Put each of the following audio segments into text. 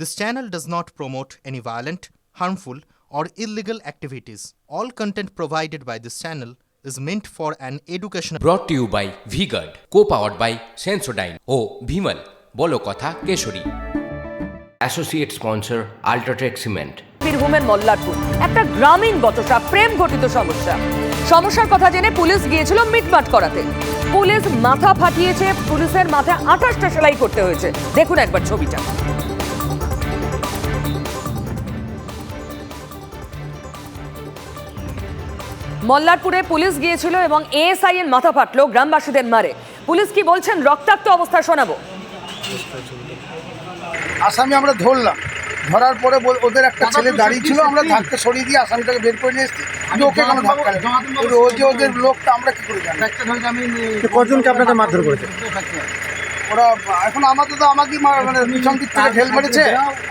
This channel does not promote any violent, harmful, or illegal activities. All content provided by this channel is meant for an educational to you by V Guard co powered by Sensodyne ও ভিমল বলো কথা Kesari associate sponsor UltraTech cement বীরভূমের মল্লারপুর একটা গ্রামীণ বতসা প্রেম ঘটিত সমস্যা। সমস্যার কথা জেনে পুলিশ গিয়েছিল মিটমাট করাতে। পুলিশ মাথা ফাটিয়েছে পুলিশের মাথায় আঠাশটা সেলাই করতে হয়েছে। দেখুন একবার ছবিটা। মল্লারপুরে পুলিশ গিয়েছিল এবং এএসআই এর মাথা ফাটলো গ্রামবাসীদের মারে পুলিশ কি বলছেন রক্তাক্ত অবস্থা শোনাবো আসামি আমরা ধরলাম ধরার পরে ওদের একটা ছেলে দাঁড়িয়ে ছিল আমরা ধাক্কা সরিয়ে দিয়ে আসামিটাকে বের করে নিয়ে এসেছি কিন্তু ওকে কোনো ধাক্কা নেই ও যে ওদের লোকটা আমরা কি করে জানি কজনকে আপনাদের মারধর করেছে ওরা এখন আমাদের তো আমাকেই মার- মানে পিছন দিক থেকে ঢেল মেরেছে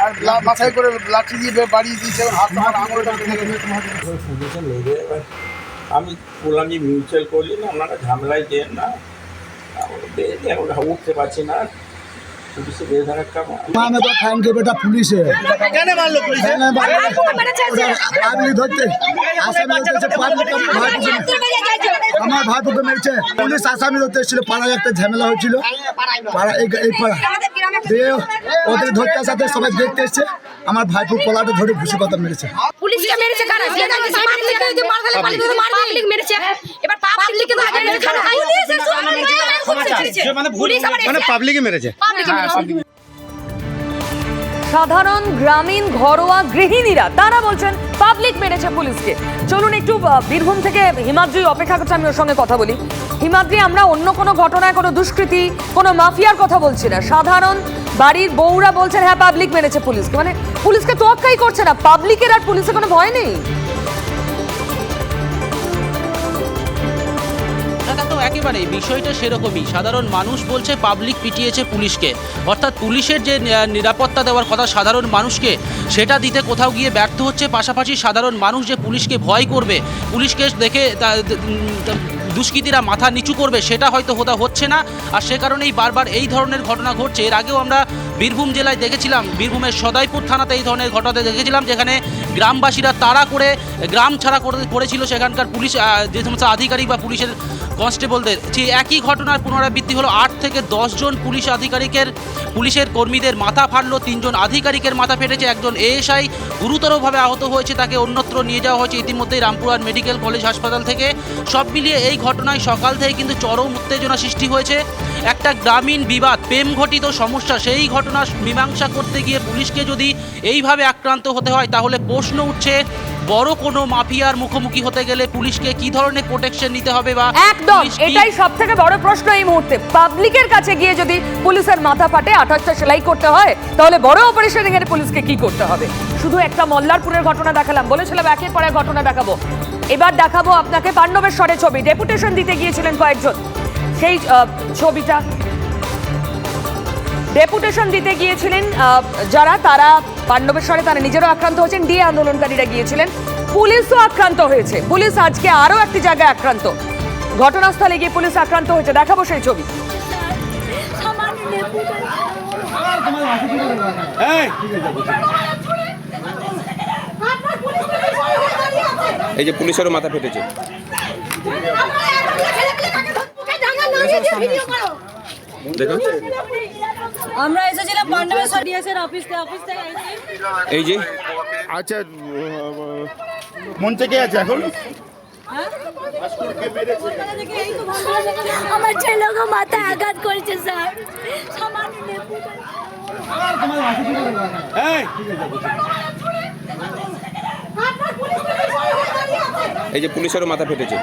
আর মাথায় করে লাঠি দিয়ে বাড়িয়ে দিয়েছে হাত আমার আঙুলটা মেরে আমি বললাম যে মিউচুয়াল করলি না ওনারা ঝামেলায় দেন না আমরা বেরিয়ে এখন উঠতে পারছি না পুলিশে বেধার একটা माने तो खान के बेटा पुलिस है कहने मान लो पुलिस आदमी धरते आसामी ধরতে পাবলিক ভাই আমার ভাই তো মেরেছে পুলিশ আসামি ধরতে এসেছিল পাড়ায় একটা ঝামেলা হয়েছিল পাড়া এই এই পাড়া দিয়ে ওদের ধরতে সাথে সবাই দেখতে এসছে আমার ভাইপো কলাটা ধরে ঘুষি কথা মেরেছে। পুলিশকে মেরেছে কারা? যে জানে পাবলিক যদি মার পাবলিক মার পাবলিক মেরেছে। এবার পাবলিক তো আগে মেরেছে কারা? মানে পুলিশ মানে পাবলিকই মেরেছে। সাধারণ গ্রামীণ ঘরোয়া গৃহিণীরা তারা বলছেন পাবলিক মেরেছে পুলিশকে। চলুন একটু বীরভূম থেকে হিমাদ্রি অপেক্ষা করছে আমি ওর সঙ্গে কথা বলি। হিমাদ্রি, আমরা অন্য কোনো ঘটনায় কোনো দুষ্কৃতি, কোনো মাফিয়ার কথা বলছি না। সাধারণ বাড়ির বউরা বলছেন হ্যাঁ পাবলিক মেনেছে পুলিশকে। মানে পুলিশকে তোয়াক্কাই করছে না। পাবলিকের আর পুলিশের কোনো ভয় নেই। না একেবারে বিষয়টা সেরকমই। সাধারণ মানুষ বলছে পাবলিক পিটিয়েছে পুলিশকে। অর্থাৎ পুলিশের যে নিরাপত্তা দেওয়ার কথা সাধারণ মানুষকে, সেটা দিতে কোথাও গিয়ে ব্যর্থ হচ্ছে। পাশাপাশি সাধারণ মানুষ যে পুলিশকে ভয় করবে, পুলিশকে দেখে দুষ্কৃতীরা মাথা নিচু করবে, সেটা হয়তো হোদা হচ্ছে না। আর সে কারণেই বারবার এই ধরনের ঘটনা ঘটছে। এর আগেও আমরা বীরভূম জেলায় দেখেছিলাম, বীরভূমের সদাইপুর থানাতে এই ধরনের ঘটনা দেখেছিলাম, যেখানে গ্রামবাসীরা তাড়া করে, গ্রাম ছাড়া করে- করেছিল সেখানকার পুলিশ যে সমস্ত আধিকারিক বা পুলিশের কনস্টেবলদের সেই একই ঘটনার পুনরাবৃত্তি হলো আট থেকে জন পুলিশ আধিকারিকের, পুলিশের কর্মীদের মাথা ফাটলো তিনজন আধিকারিকের মাথা ফেটেছে, একজন এএসআই গুরুতরভাবে আহত হয়েছে, তাকে অন্যত্র নিয়ে যাওয়া হয়েছে। ইতিমধ্যেই রামপুরহাট মেডিকেল কলেজ হাসপাতাল থেকে সব মিলিয়ে এই ঘটনায় সকাল থেকে কিন্তু চরম উত্তেজনা সৃষ্টি হয়েছে। একটা গ্রামীণ বিবাদ প্রেম ঘটিত সমস্যা, সেই ঘটনা মীমাংসা করতে গিয়ে পুলিশকে যদি এইভাবে আক্রান্ত হতে হয়, তাহলে প্রশ্ন উঠছে বড় কোনো মাফিয়ার মুখোমুখি হতে গেলে পুলিশকে কি ধরনের প্রোটেকশন নিতে হবে বা একদম এটাই সব থেকে বড় প্রশ্ন এই মুহূর্তে। পাবলিকের কাছে গিয়ে যদি পুলিশের মাথা ফাটে আঠাশটা সেলাই করতে হয় তাহলে বড় অপারেশন এর পুলিশকে কি করতে হবে? শুধু একটা মল্লারপুরের ঘটনা দেখালাম বলেছিলাম একের পর এক ঘটনা দেখাবো। এবার দেখাবো আপনাকে পাণ্ডবেশ্বরে ছবি। ডেপুটেশন দিতে গিয়েছিলেন কয়েকজন। সেই ছবিটা। ডেপুটেশন দিতে গিয়েছিলেন যারা তারা পাণ্ডবেশ্বরে তারা নিজেরও আক্রান্ত হয়েছেন। ডিএ আন্দোলনকারীরা গিয়েছিলেন। পুলিশও আক্রান্ত হয়েছে। পুলিশ আজকে আরও একটি জায়গায় আক্রান্ত। ঘটনাস্থলে গিয়ে পুলিশ আক্রান্ত হয়েছে। দেখাবো সেই ছবি। এই যে পুলিশেরও মাথা ফেটেছে। আমরা এসেছিলাম পাণ্ডবেশ্বর ডিএসের অফিস থেকে অফিস থেকে এই যে। আচ্ছা মঞ্চে কে আছে এখন? আমার ছেলেকে মাথায় আঘাত করেছে স্যার। এই যে পুলিশেরও মাথা ফেটেছে।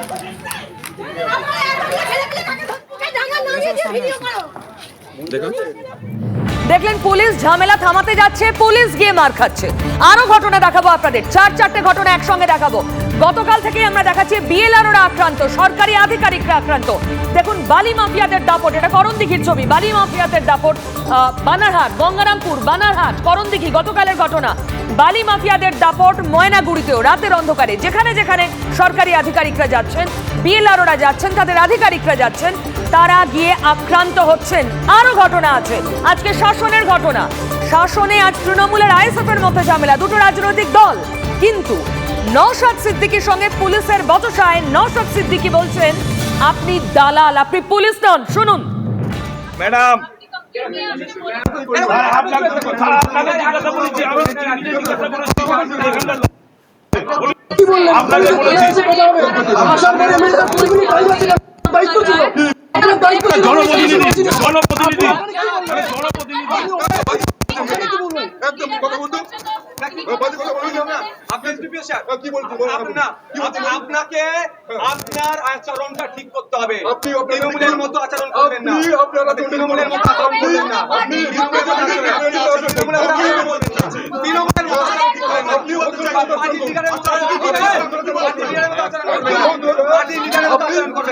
দেখলেন পুলিশ ঝামেলা থামাতে যাচ্ছে পুলিশ গিয়ে মার খাচ্ছে। আরও ঘটনা দেখাবো আপনাদের। চার চারটে ঘটনা একসঙ্গে দেখাবো। গতকাল থেকে আমরা দেখাচ্ছি বিএলআরওরা আক্রান্ত সরকারি আধিকারিকরা আক্রান্ত। দেখুন বালি মাফিয়াদের দাপট এটা করণদিঘির ছবি। বালি মাফিয়াদের দাপট বানারহাট গঙ্গারামপুর বানারহাট করণদিঘি গতকালের ঘটনা। বালি মাফিয়াদের দাপট ময়নাগুড়িতেও রাতের অন্ধকারে। যেখানে যেখানে সরকারি আধিকারিকরা যাচ্ছেন বিএলআরওরা যাচ্ছেন তাদের আধিকারিকরা যাচ্ছেন। তারা গিয়ে আক্রান্ত হচ্ছেন। আরও ঘটনা আছে। আজকে শাসনের ঘটনা। শাসনে আজ তৃণমূলের আইএসএফ এর মধ্যে ঝামেলা। দুটো রাজনৈতিক দল। কিন্তু নওশাদ সিদ্দিকীর সঙ্গে পুলিশের বচসায় নওশাদ সিদ্দিকী বলছেন আপনি দালাল আপনি পুলিশ নন। শুনুন। ম্যাডাম। আপনাকে জিজ্ঞাসা করেছি আমি জিজ্ঞাসা করেছি আপনাকে বলেছি জনপ্রতিনিধি। জনপ্রতিনিধি আপনাকে আপনার আচরণটা ঠিক করতে হবে। তৃণমূলের মতো আচরণ করবেন না। তৃণমূলের মতো আচরণ করবেন না। তৃণমূলের মতো আচরণ করবেন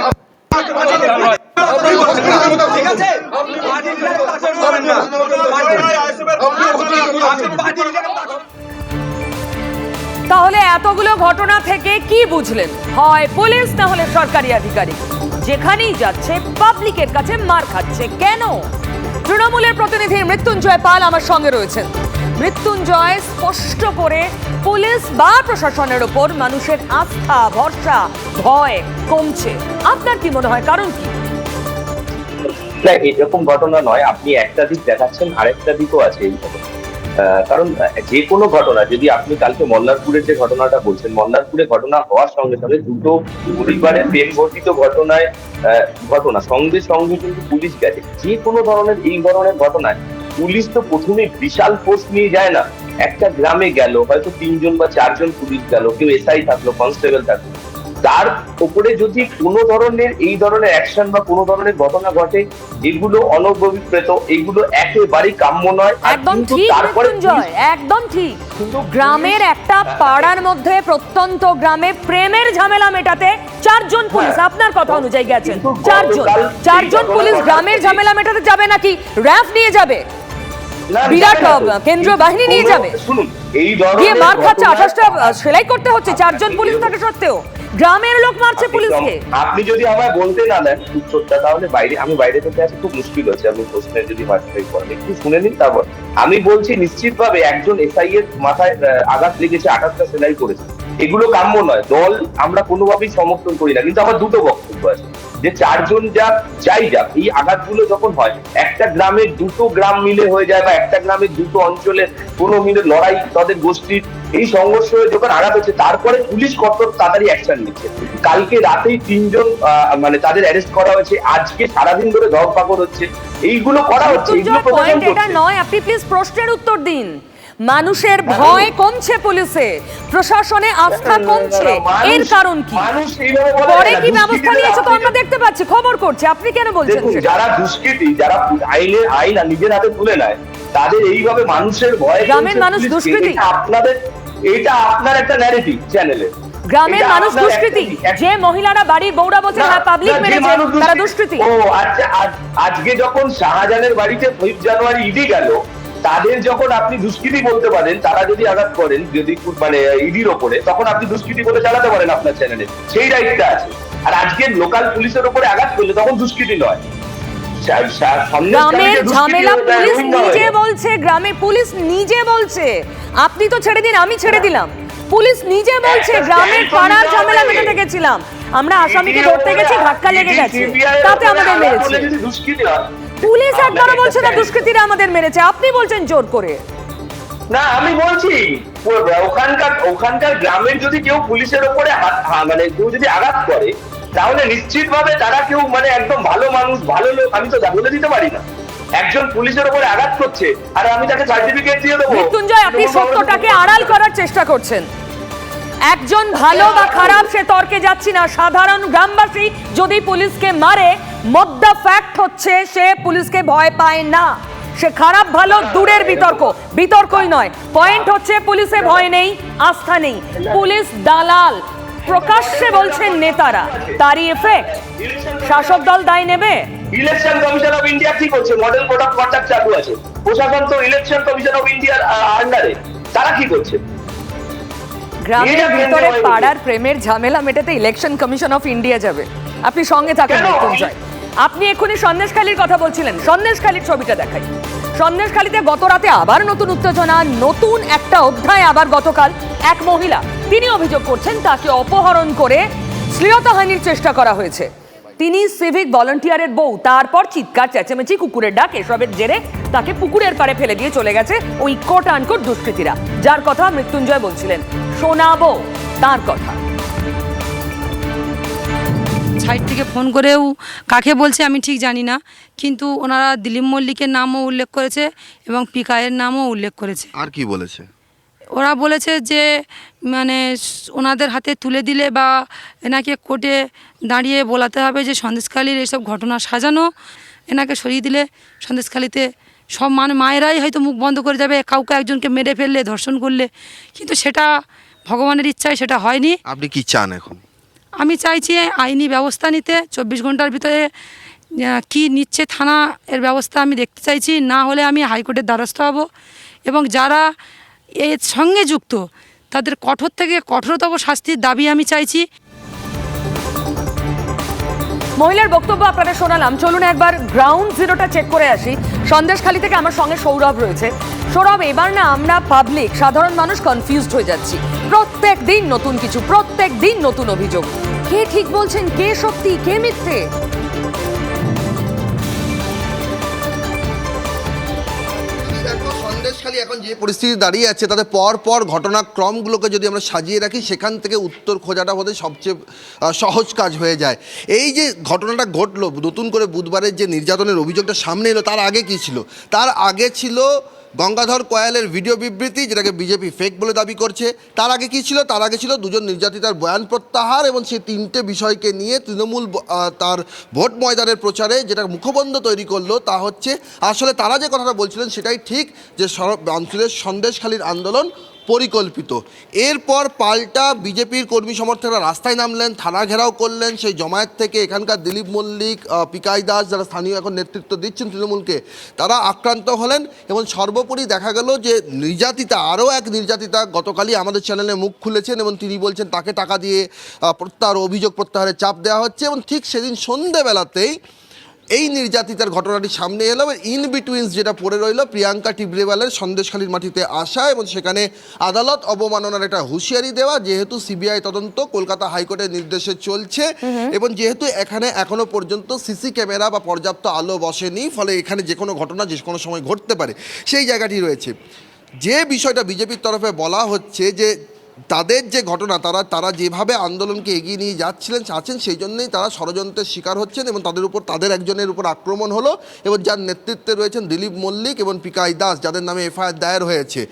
না। এতগুলো ঘটনা থেকে কি বুঝলেন? হয় পুলিশ, না হলে সরকারি আধিকারিক? যেখানেই যাচ্ছে, পাবলিকের কাছে মার খাচ্ছে। কেন? তৃণমূলের প্রতিনিধি মৃত্যুঞ্জয় পাল আমার সঙ্গে রয়েছেন। মৃত্যুঞ্জয় স্পষ্ট করে পুলিশ বা প্রশাসনের ওপর মানুষের আস্থা, ভরসা, ভয় কমছে। আপনার কি মনে হয়? কারণ কি? এরকম ঘটনা নয়। আপনি একটা দিক দেখাচ্ছেন, আরেকটা দিকও আছে এই ঘটনা কারণ যে কোনো ঘটনা, যদি আপনি কালকে মল্লারপুরের যে ঘটনাটা বলছেন, মল্লারপুরে ঘটনা হওয়ার সঙ্গে সঙ্গে দুটো পরিবারের প্রেম ঘটিত ঘটনায় ঘটনা, সঙ্গে সঙ্গে কিন্তু পুলিশ গেছে। যে কোনো ধরনের এই ধরনের ঘটনায়, পুলিশ তো প্রথমে বিশাল ফোর্স নিয়ে যায় না। একটা গ্রামে গেল, হয়তো তিনজন বা চারজন পুলিশ গেল, কেউ এসআই থাকল কনস্টেবল থাকল। তার উপরে যদি কোনো ধরনের এই ধরনের অ্যাকশন বা কোনো ধরনের ঘটনা ঘটে এগুলো অনভিপ্রেত এগুলো একেবারেই কাম্য নয়। একদম ঠিক মৃত্যুঞ্জয় একদম ঠিক। কিন্তু গ্রামের একটা পাড়ার মধ্যে প্রত্যন্ত গ্রামে প্রেমের ঝামেলা মেটাতে চারজন পুলিশ হ্যাঁ। আপনার কথা অনুযায়ী গেছেন। চারজন চারজন পুলিশ গ্রামের ঝামেলা মেটাতে যাবে নাকি? র্যাফ নিয়ে যাবে? বিরাট, কেন্দ্রীয় বাহিনী নিয়ে যাবে। শুনুন এই ধরনের মার খাচ্ছে আঠাশটা সেলাই করতে হচ্ছে চারজন পুলিশ থাকা সত্ত্বেও। গ্রামের লোক মারছে পুলিশকে। আপনি যদি আমায় বলতে না দেন উত্তরটা তাহলে বাইরে আমি বাইরে থেকে আসি খুব মুশকিল হচ্ছে আপনি প্রশ্নের যদি মাঝখানে করেন একটু শুনে নিন তারপর। আমি বলছি নিশ্চিতভাবে একজন এসআই এর মাথায় আঘাত লেগেছে আঠাশটা সেলাই করেছে। এগুলো কাম্য নয়। দল আমরা কোনোভাবেই সমর্থন করি না কিন্তু আমার দুটো বক্তব্য আছে। যে চারজন যাক যাই যাক এই আঘাতগুলো যখন হয় একটা গ্রামের দুটো গ্রাম মিলে হয়ে যায় বা একটা গ্রামের দুটো অঞ্চলে কোনো মিলে লড়াই তাদের গোষ্ঠীর এই সংঘর্ষ হয়ে যখন আঘাত হচ্ছে তারপরে পুলিশ কত তাড়াতাড়ি অ্যাকশন নিচ্ছে। কালকে রাতেই তিনজন মানে তাদের অ্যারেস্ট করা হয়েছে আজকে সারাদিন ধরে ধরপাকড় হচ্ছে এইগুলো করা হচ্ছে এইগুলো পয়েন্ট এটা নয় আপনি প্লিজ প্রশ্নের উত্তর দিন। মানুষের ভয় কমছে পুলিশে। প্রশাসনে আস্থা কমছে। এর কারণ কি? পরে কি ব্যবস্থা নিয়েছে তো আমরা দেখতে পাচ্ছি খবর করছে। আপনি কেন বলছেন যারা দুষ্কৃতী যারা আইন আর নিজের হাতে তুলে নেয় তাদের এইভাবে মানুষের ভয় গ্রামের মানুষ। দুষ্কৃতী? আপনাদের এটা আপনার একটা ন্যারেটিভ চ্যানেলে গ্রামের মানুষ দুষ্কৃতী। যে মহিলারা বাড়ির বৌরা বলছে হ্যাঁ পাবলিক মেরেছে তারা দুষ্কৃতী। ও আচ্ছা আজকে যখন শাহজাহানের বাড়িতে ফিফ জানুয়ারি ইডি গেল তাদের যখন আপনি দুষ্কৃতি বলতে পারেন তারা যদি আঘাত করেন যদি মানে ইডির ওপরে তখন আপনি দুষ্কৃতি বলে চালাতে পারেন আপনার চ্যানেলে সেই রাইটটা আছে। আর আজকে লোকাল পুলিশের ওপরে আঘাত করলে তখন দুষ্কৃতি নয়। গ্রামের ঝামেলা পুলিশ নিজে বলছে গ্রামে পুলিশ নিজে বলছে। আপনি তো ছেড়ে দিন আমি ছেড়ে দিলাম। পুলিশ নিজে বলছে গ্রামের পাড়ার ঝামেলা মেটাতে গেছিলাম। আমরা আসামিকে ধরতে গেছি ধাক্কা লেগে গেছে। তাতে আমাদের মেরেছে। পুলিশ একবারও বলছে না দুষ্কৃতীরা আমাদের মেরেছে। আপনি বলছেন জোর করে। না আমি বলছি ওখানকার ওখানকার গ্রামের যদি কেউ পুলিশের ওপরে মানে কেউ যদি আঘাত করে তাহলে নিশ্চিতভাবে তারা কেউ মানে একদম ভালো মানুষ ভালো লোক আমি তো বলে দিতে পারি না। একজন পুলিশের ওপরে আঘাত করছে আর আমি তাকে সার্টিফিকেট দিয়ে দেবো। মৃত্যুঞ্জয় আপনি সত্যটাকে আড়াল করার চেষ্টা করছেন। একজন ভালো বা খারাপ সে তর্কে যাচ্ছি না। সাধারণ গ্রামবাসী যদি পুলিশকে মারে, মদ্দা ফ্যাক্ট হচ্ছে সে পুলিশকে ভয় পায় না। সে খারাপ, ভালো, দূরের বিতর্ক। বিতর্কই নয়। পয়েন্ট হচ্ছে পুলিশে ভয় নেই, আস্থা নেই। পুলিশ দালাল। প্রকাশ্যে বলছেন নেতারা। তারই এফেক্ট শাসক দল দায় নেবে? ইলেকশন কমিশন অফ ইন্ডিয়া কি করছে? মডেল কোড অফ কন্ডাক্ট চালু আছে। প্রশাসন তো ইলেকশন কমিশন অফ ইন্ডিয়ার আন্ডারে তারা কি করছে? গ্রামের ভিতরে পাড়ার প্রেমের ঝামেলা মেটাতে ইলেকশন কমিশন অফ ইন্ডিয়া যাবে। আপনি সঙ্গে থাকেন কেন? মৃত্যুঞ্জয় আপনি এক্ষুনি সন্দেশখালীর কথা বলছিলেন। সন্দেশখালীর ছবিটা দেখাই। সন্দেশখালীতে গত রাতে আবার নতুন উত্তেজনা নতুন একটা অধ্যায় আবার গতকাল এক মহিলা। তিনি অভিযোগ করছেন তাকে অপহরণ করে শ্লীলতাহানির চেষ্টা করা হয়েছে। তিনি সিভিক ভলান্টিয়ারের বউ তারপর চিৎকার চেঁচেমেচি কুকুরের ডাক এসবের জেরে তাকে পুকুরের পাড়ে ফেলে দিয়ে চলে গেছে ওই কোট আনকোট দুষ্কৃতীরা যার কথা মৃত্যুঞ্জয় বলছিলেন। শোনাবো তার কথা। সাইড থেকে ফোন করেও কাকে বলছে আমি ঠিক জানি না কিন্তু ওনারা দিলীপ মল্লিকের নামও উল্লেখ করেছে এবং পিকায়ের নামও উল্লেখ করেছে। আর কি বলেছে? ওরা বলেছে যে মানে ওনাদের হাতে তুলে দিলে বা এনাকে কোর্টে দাঁড়িয়ে বলাতে হবে যে সন্দেশখালীর এসব ঘটনা সাজানো এনাকে সরিয়ে দিলে সন্দেশখালীতে সব মানে মায়েরাই হয়তো মুখ বন্ধ করে যাবে কাউকে একজনকে মেরে ফেললে ধর্ষণ করলে। কিন্তু সেটা ভগবানের ইচ্ছায় সেটা হয়নি। আপনি কি চান এখন? আমি চাইছি আইনি ব্যবস্থা নিতে চব্বিশ ঘণ্টার ভিতরে কি নিচ্ছে থানা এর ব্যবস্থা আমি দেখতে চাইছি। না হলে আমি হাইকোর্টের দ্বারস্থ হব। এবং যারা এর সঙ্গে যুক্ত। তাদের কঠোর থেকে কঠোরতম শাস্তির দাবি আমি চাইছি। মহিলার বক্তব্য আপনাদের শোনালাম। চলুন একবার গ্রাউন্ড জিরোটা চেক করে আসি। সন্দেশখালী থেকে আমার সঙ্গে সৌরভ রয়েছে। সৌরভ, এবার না আমরা পাবলিক সাধারণ মানুষ কনফিউজড হয়ে যাচ্ছি। প্রত্যেক দিন নতুন কিছু, প্রত্যেক দিন নতুন অভিযোগ। কে ঠিক বলছেন, কে সত্যি, কে মিথ্যে? সন্দেশখালী এখন যে পরিস্থিতি দাঁড়িয়ে আছে, তাতে পর পর ঘটনাক্রমগুলোকে যদি আমরা সাজিয়ে রাখি, সেখান থেকে উত্তর খোঁজাটা বোধহয় সবচেয়ে সহজ কাজ হয়ে যায়। এই যে ঘটনাটা ঘটলো, নতুন করে বুধবারের যে নির্যাতনের অভিযোগটা সামনে এলো, তার আগে কি ছিল? তার আগে ছিল গঙ্গাধর কয়ালের ভিডিও বিবৃতি, যেটাকে বিজেপি ফেক বলে দাবি করছে, তার আগে কি ছিল? তার আগে ছিল দুজন নির্যাতিতার বয়ান প্রত্যাহার এবং সেই তিনটে বিষয়কে নিয়ে তৃণমূল তার ভোট ময়দানের প্রচারে যেটা মুখবন্ধ তৈরি করল, তা হচ্ছে, আসলে তারা যে কথাটা বলছিলেন সেটাই ঠিক, যে অঞ্চলের সন্দেশখালীর আন্দোলন পরিকল্পিত। এরপর পাল্টা বিজেপির কর্মী সমর্থকরা রাস্তায় নামলেন, থানা ঘেরাও করলেন। সেই জমায়েত থেকে এখানকার দিলীপ মল্লিক পিকাই দাস যারা স্থানীয় এখন নেতৃত্ব দিচ্ছেন তৃণমূলকে, তারা আক্রান্ত হলেন এবং সর্বোপরি দেখা গেল যে নির্যাতিতা, আরও এক নির্যাতিতা গতকালই আমাদের চ্যানেলে মুখ খুলেছেন এবং তিনি বলছেন, তাকে টাকা দিয়ে প্রত্যাহার অভিযোগ প্রত্যাহারের চাপ দেওয়া হচ্ছে এবং ঠিক সেদিন সন্ধেবেলাতেই এই নির্যাতিতার ঘটনাটি সামনে এলো ইন বিটুইন্স যেটা পড়ে রইল প্রিয়াঙ্কা টিবরেওয়ালের সন্দেশখালীর মাটিতে আসা এবং সেখানে আদালত অবমাননার একটা হুঁশিয়ারি দেওয়া যেহেতু সিবিআই তদন্ত কলকাতা হাইকোর্টের নির্দেশে চলছে এবং যেহেতু এখানে এখনও পর্যন্ত সিসি ক্যামেরা বা পর্যাপ্ত আলো বসেনি ফলে এখানে যে কোনো ঘটনা যে কোনো সময় ঘটতে পারে সেই জায়গাটি রয়েছে। যে বিষয়টা বিজেপির তরফে বলা হচ্ছে যে তাদের যে ঘটনা, তারা তারা যেভাবে আন্দোলনকে এগিয়ে নিয়ে যাচ্ছিলেন চাচ্ছেন সেই জন্যেই তারা ষড়যন্ত্রের শিকার হচ্ছেন এবং তাদের উপর, তাদের একজনের উপর আক্রমণ হলো এবং যার নেতৃত্বে রয়েছেন দিলীপ মল্লিক এবং পিকাই দাস, যাদের নামে এফআইআর দায়ের হয়েছে।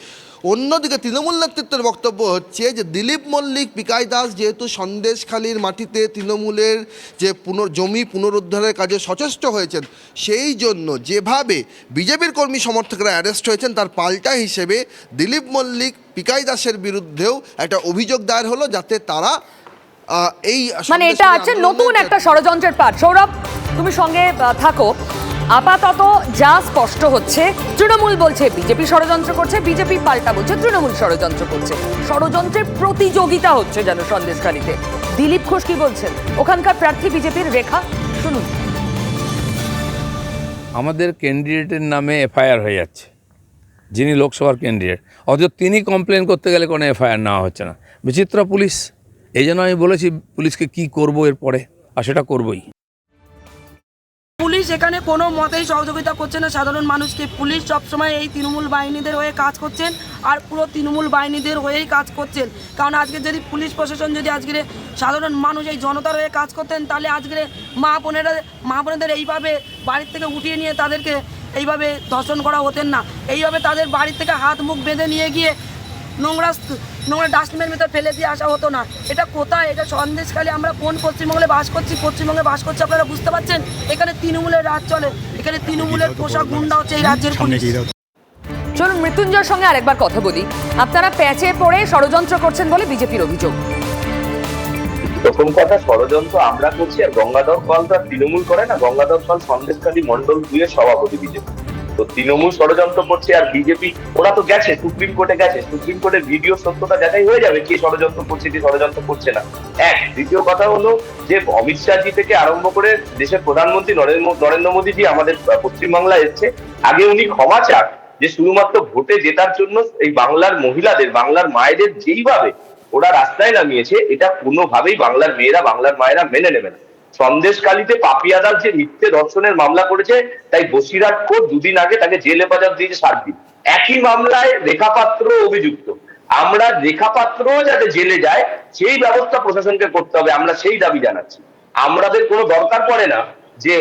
অন্যদিকে তৃণমূল নেতৃত্বের বক্তব্য হচ্ছে যে দিলীপ মল্লিক পিকাই দাস যেহেতু সন্দেশখালীর মাটিতে তৃণমূলের যে পুনর জমি পুনরুদ্ধারের কাজে সচেষ্ট হয়েছেন সেই জন্য যেভাবে বিজেপির কর্মী সমর্থকরা অ্যারেস্ট হয়েছেন তার পাল্টা হিসেবে দিলীপ মল্লিক পিকাই দাসের বিরুদ্ধেও একটা অভিযোগ দায়ের হলো যাতে তারা এই মানে এটা আছে নতুন একটা ষড়যন্ত্রের পাঠ। সৌরভ তুমি সঙ্গে থাকো। আপাতত যা স্পষ্ট হচ্ছে, তৃণমূল বলছে বিজেপি ষড়যন্ত্র করছে, বিজেপি পাল্টা বলছে তৃণমূল ষড়যন্ত্র করছে। ষড়যন্ত্রের প্রতিযোগিতা হচ্ছে যেন সন্দেশখালীতে। দিলীপ ঘোষ কি বলছেন? ওখানকার প্রার্থী বিজেপির রেখা, শুনুন। আমাদের ক্যান্ডিডেটের নামে এফআইআর হয়ে যাচ্ছে, যিনি লোকসভার ক্যান্ডিডেট। অথচ তিনি কমপ্লেন করতে গেলে কোনো এফআইআর নেওয়া হচ্ছে না। বিচিত্র পুলিশ, এই জন্য আমি বলেছি পুলিশকে কি করব এরপরে, আর সেটা করবই। পুলিশ এখানে কোনো মতেই সহযোগিতা করছে না সাধারণ মানুষকে, পুলিশ সবসময় এই তৃণমূল বাহিনীদের হয়ে কাজ করছেন আর পুরো তৃণমূল বাহিনীদের হয়েই কাজ করছেন। কারণ আজকে যদি পুলিশ প্রশাসন যদি আজকে সাধারণ মানুষ, এই জনতার হয়ে কাজ করতেন, তাহলে আজকে মা বোনেরা, মা বোনেদের এইভাবে বাড়ির থেকে উঠিয়ে নিয়ে তাদেরকে এইভাবে ধর্ষণ করা হতেন না। এইভাবে তাদের বাড়ির থেকে হাত মুখ বেঁধে নিয়ে গিয়ে নোংরা নোংরা ডাস্টবিনের ভিতরে ফেলে দিয়ে আসা হতো না। এটা কোথায়? এটা সন্দেশখালী। আমরা কোন পশ্চিমবঙ্গে বাস করছি? পশ্চিমবঙ্গে বাস করছি আপনারা বুঝতে পারছেন? এখানে তৃণমূলের রাজ চলে। এখানে তৃণমূলের পোশাক গুন্ডা হচ্ছে এই রাজ্যের পুলিশ। চলুন মৃত্যুঞ্জয়ের সঙ্গে আরেকবার কথা বলি। আপনারা প্যাচে পড়ে ষড়যন্ত্র করছেন বলে বিজেপির অভিযোগ। প্রথম কথা ষড়যন্ত্র আমরা করছি আর গঙ্গাধর পাল তার তৃণমূল করে না। গঙ্গাধর পাল সন্দেশকালী মন্ডল দুয়ের সভাপতি বিজেপি। তো তৃণমূল ষড়যন্ত্র করছে আর বিজেপি, ওরা তো গেছে, সুপ্রিম কোর্টে গেছে। সুপ্রিম কোর্টের ভিডিও সত্যতা যাচাই হয়ে যাবে কে ষড়যন্ত্র করছে, কে ষড়যন্ত্র করছে না। এক, দ্বিতীয় কথা হলো যে অমিত শাহজি থেকে আরম্ভ করে দেশের প্রধানমন্ত্রী নরেন্দ্র মোদীজি আমাদের পশ্চিমবাংলায় এসছে। আগে উনি ক্ষমা চান যে শুধুমাত্র ভোটে জেতার জন্য এই বাংলার মহিলাদের, বাংলার মায়েদের যেইভাবে ওরা রাস্তায় নামিয়েছে, এটা কোনোভাবেই বাংলার মেয়েরা, বাংলার মায়েরা মেনে নেবে না। সন্দেশকালীতে পাপিয়াদার যে মিথ্যে ধর্ষণের মামলা করেছে, তাই বসিরহাট কোর্ট দুদিন আগে তাকে জেল হেফাজত দিয়েছে সাত দিন। একই মামলায় রেখাপাত্র অভিযুক্ত। আমরা রেখাপাত্র যাতে জেলে যায়, সেই ব্যবস্থা প্রশাসনকে করতে হবে, আমরা সেই দাবি জানাচ্ছি। আমাদের কোনো দরকার পড়ে না যে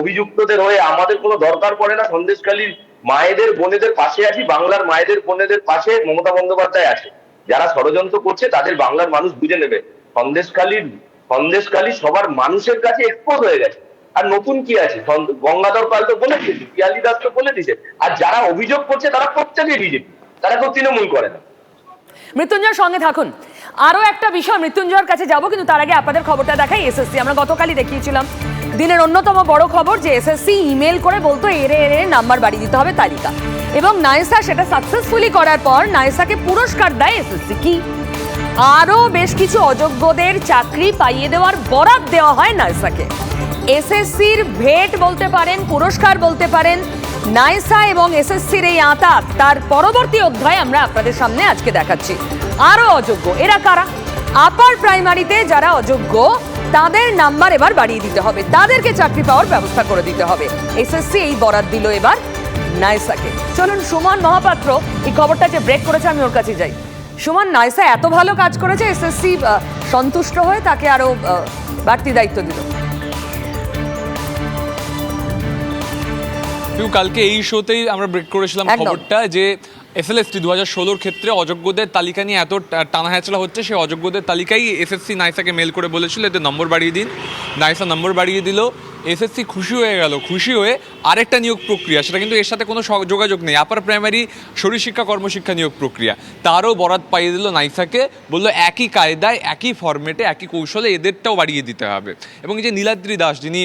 অভিযুক্তদের হয়ে আমাদের কোনো দরকার পড়ে না সন্দেশকালীর মায়েদের, বোনেদের পাশে আছি, বাংলার মায়েদের, বোনেদের পাশে মমতা বন্দ্যোপাধ্যায় আছে। যারা ষড়যন্ত্র করছে, তাদের বাংলার মানুষ বুঝে নেবে। সন্দেশকালীর সন্দেশকালী সবার মানুষের কাছে এক্সপোজ হয়ে গেছে। আর নতুন কি আছে? গঙ্গাধর পাল তো বলে দিয়েছে, পিয়ালি দাস তো বলে দিয়েছে। আর যারা অভিযোগ করছে, তারা প্রত্যেকে বিজেপি। তারা কেউ তৃণমূল করে না। মৃত্যুঞ্জয়ের সঙ্গে থাকুন। আরও একটা বিষয়, মৃত্যুঞ্জয়ের কাছে যাব, কিন্তু তার আগে আপনাদের খবরটা দেখাই এসএসসি। আমরা গতকালই দেখিয়েছিলাম। দিনের অন্যতম বড় খবর যে এসএসসি ইমেল করে বলতো এরে এরে নাম্বার বাড়িয়ে দিতে হবে তালিকা। এবং নাইসা সেটা সাকসেসফুলি করার পর নাইসাকে পুরস্কার দেয় এসএসসি। কি? আরও বেশ কিছু অযোগ্যদের চাকরি পাইয়ে দেওয়ার বরাদ দেওয়া হয় নাইসাকে এসএসসির ভেট বলতে পারেন, পুরস্কার বলতে পারেন, নাইসা এবং এসএসসির এই আঁতা, তার পরবর্তী অধ্যায় আমরা আপনাদের সামনে আজকে দেখাচ্ছি। আরও অযোগ্য, এরা কারা? আপার প্রাইমারিতে যারা অযোগ্য, তাদের নাম্বার এবার বাড়িয়ে দিতে হবে। তাদেরকে চাকরি পাওয়ার ব্যবস্থা করে দিতে হবে। এসএসসি এই বরাদ দিল এবার নাইসাকে। চলুন, সুমন মহাপাত্র, এই খবরটা যে ব্রেক করেছে, আমি ওর কাছে যাই। সুমন নাইসা এত ভালো কাজ করেছে এসএসসি সন্তুষ্ট হয়ে তাকে আরও বাড়তি দায়িত্ব দিল। কালকে এই শোতেই আমরা ব্রেক করেছিলাম। খবরটা যে এসএলএসটি দু হাজার ষোলোর ক্ষেত্রে অযোগ্যদের তালিকা নিয়ে এত টানা হ্যাচড়া হচ্ছে সেই অযোগ্যদের তালিকাই এসএসসি নাইসাকে মেল করে বলেছিল এতে নম্বর বাড়িয়ে দিন। নাইসা নম্বর বাড়িয়ে দিল। এসএসসি খুশি হয়ে গেল খুশি হয়ে আরেকটা নিয়োগ প্রক্রিয়া সেটা কিন্তু এর সাথে কোনো যোগাযোগ নেই। আপার প্রাইমারি শরীরশিক্ষা কর্মশিক্ষা নিয়োগ প্রক্রিয়া। তারও বরাত পাইয়ে দিল নাইসাকে বলল একই কায়দায় একই ফরম্যাটে একই কৌশলে এদেরটাও বাড়িয়ে দিতে হবে। এবং যে নীলাদ্রি দাস যিনি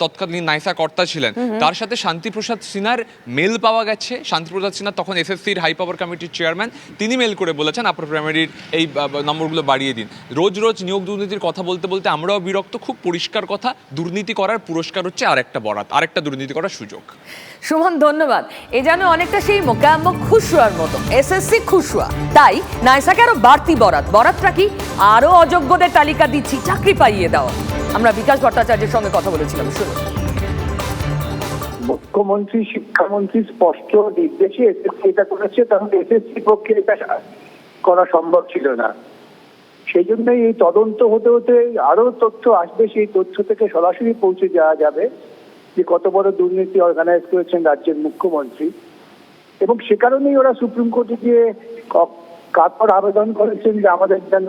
তৎকালীন নাইসা কর্তা ছিলেন তার সাথে শান্তিপ্রসাদ সিনহার মেল পাওয়া গেছে। শান্তিপ্রসাদ সিনহা তখন এসএসসির হাই পাওয়ার কমিটির চেয়ারম্যান তিনি মেল করে বলেছেন আপার প্রাইমারির এই নম্বরগুলো বাড়িয়ে দিন। রোজ রোজ নিয়োগ দুর্নীতির কথা বলতে বলতে আমরাও বিরক্ত খুব পরিষ্কার কথা দুর্নীতি করার পুরস্কার হচ্ছে আরেকটা বরাত আরেকটা দুর্নীতি করার সুযোগ। সুমন ধন্যবাদ। এ যেন অনেকটা সেই মোকাম্ম খুশুয়ার মতো এসএসসি খুশুয়া তাই নাইসাকে আরও বাড়তি বরাত বরাতটা কি আরও অযোগ্যদের তালিকা দিচ্ছি চাকরি পাইয়ে দাও। আমরা বিকাশ ভট্টাচার্যের সঙ্গে কথা বলেছিলাম শুনুন। মুখ্যমন্ত্রী শিক্ষামন্ত্রী স্পষ্ট নির্দেশে এসএসসি এটা করেছে তখন এসএসসি পক্ষে এটা করা সম্ভব ছিল না। সেই জন্যই এই তদন্ত হতে হতে আরও তথ্য আসবে, সেই তথ্য থেকে সরাসরি পৌঁছে যাওয়া যাবে যে কত বড় দুর্নীতি অর্গানাইজ করেছেন রাজ্যের মুখ্যমন্ত্রী। এবং সে কারণেই ওরা সুপ্রিম কোর্টে গিয়ে কাতর আবেদন করেছেন যে আমাদের যেন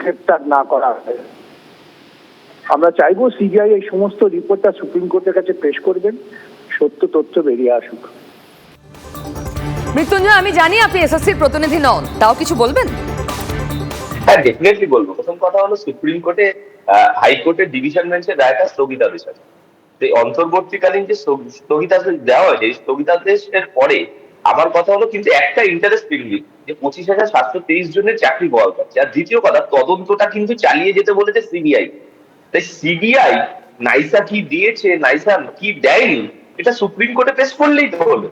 গ্রেপ্তার না করা আমরা চাইব সিবিআই এই সমস্ত রিপোর্টটা সুপ্রিম কোর্টের কাছে পেশ করবেন, সত্য তথ্য বেরিয়ে আসুক। মৃত্যুঞ্জয়, আমি জানি আপনি এসএসসির প্রতিনিধি নন, তাও কিছু বলবেন? হ্যাঁ ডেফিনেটলি বলব। প্রথম কথা হলো সুপ্রিম কোর্টে হাইকোর্টের ডিভিশন রায়টা স্থগিতাদেশ আছে। এই অন্তর্বর্তীকালীন যে স্থগিতাদেশ দেওয়া হয়েছে স্থগিতাদেশের পরে আমার কথা হলো কিন্তু একটা ইন্টারেস্টিং যে পঁচিশ হাজার সাতশো তেইশ জনের চাকরি বহাল পাচ্ছে আর দ্বিতীয় কথা, তদন্তটা কিন্তু চালিয়ে যেতে বলেছে সিবিআই তাই সিবিআই নাইসা কি দিয়েছে, নাইসা কি দেয়নি, এটা সুপ্রিম কোর্টে পেশ করলেই তো হলো।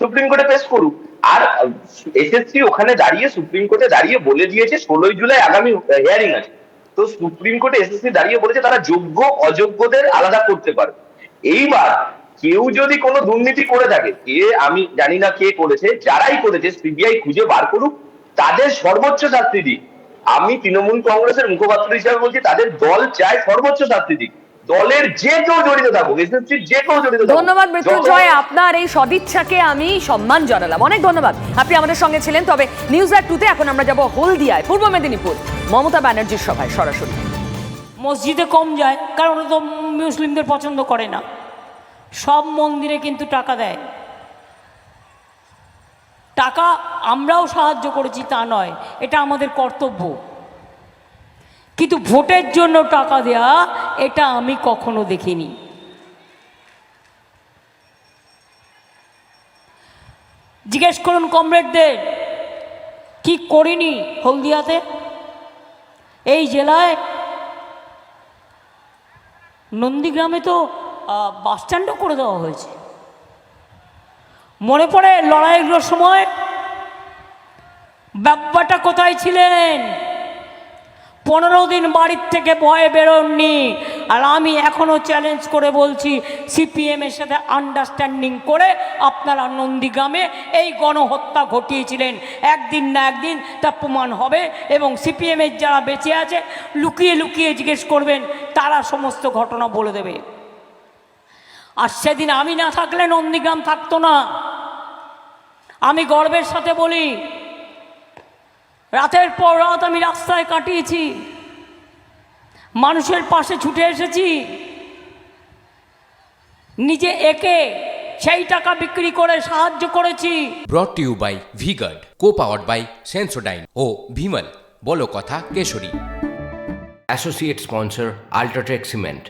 সুপ্রিম কোর্টে পেশ করুক আর এসএসসি ওখানে দাঁড়িয়ে, সুপ্রিম কোর্টে দাঁড়িয়ে বলে দিয়েছে, ষোলোই জুলাই আগামী হিয়ারিং আছে। তো সুপ্রিম কোর্টে এসএসসি দাঁড়িয়ে বলেছে, তারা যোগ্য, অযোগ্যদের আলাদা করতে পারে এইবার কেউ যদি কোনো দুর্নীতি করে থাকে, কে আমি জানি না কে করেছে, যারাই করেছে, সিবিআই খুঁজে বার করুক, তাদের সর্বোচ্চ শাস্তি দিক। আমি তৃণমূল কংগ্রেসের মুখপাত্র হিসাবে বলছি, তাদের দল চায় সর্বোচ্চ শাস্তি দিক। দলের যে কেউ জড়িত থাকুক এসএসসি যে কেউ জড়িত থাকুক ধন্যবাদ মৃত্যুঞ্জয় আপনার এই সদিচ্ছাকে আমি সম্মান জানালাম। অনেক ধন্যবাদ। আপনি আমাদের সঙ্গে ছিলেন তবে নিউজ অ্যাট টুতে এখন আমরা যাব হলদিয়ায় পূর্ব মেদিনীপুর। মমতা ব্যানার্জির সভায় সরাসরি। মসজিদে কম যায় কারণ ওরা তো মুসলিমদের পছন্দ করে না। সব মন্দিরে কিন্তু টাকা দেয়। টাকা আমরাও সাহায্য করেছি তা নয় এটা আমাদের কর্তব্য। কিন্তু ভোটের জন্য টাকা দেয়া, এটা আমি কখনো দেখিনি। জিজ্ঞেস করুন কমরেডদের, কি করিনি হলদিয়াতে? এই জেলায় নন্দীগ্রামে তো বাসস্ট্যান্ডও করে দেওয়া হয়েছে। মনে পড়ে লড়াইগুলোর সময় ব্যাব্বাটা কোথায় ছিলেন? পনেরো দিন বাড়ির থেকে ভয়ে বেরোননি। আর আমি এখনও চ্যালেঞ্জ করে বলছি সিপিএমের সাথে আন্ডারস্ট্যান্ডিং করে আপনারা নন্দীগ্রামে এই গণহত্যা ঘটিয়েছিলেন। একদিন না একদিন তা প্রমাণ হবে এবং সিপিএমের যারা বেঁচে আছে, লুকিয়ে লুকিয়ে জিজ্ঞেস করবেন, তারা সমস্ত ঘটনা বলে দেবে। আর সেদিন আমি না থাকলে নন্দীগ্রাম থাকতো না। আমি গর্বের সাথে বলি রাতের পর রাত আমি রাস্তায় কাটিয়েছি। মানুষের পাশে ছুটে এসেছি। নিজে একে সেই টাকা বিক্রি করে সাহায্য করেছি। Brought to you by V Guard co powered by Sensodyne ও ভিমল বলো কথা Kesari. Associate sponsor UltraTech cement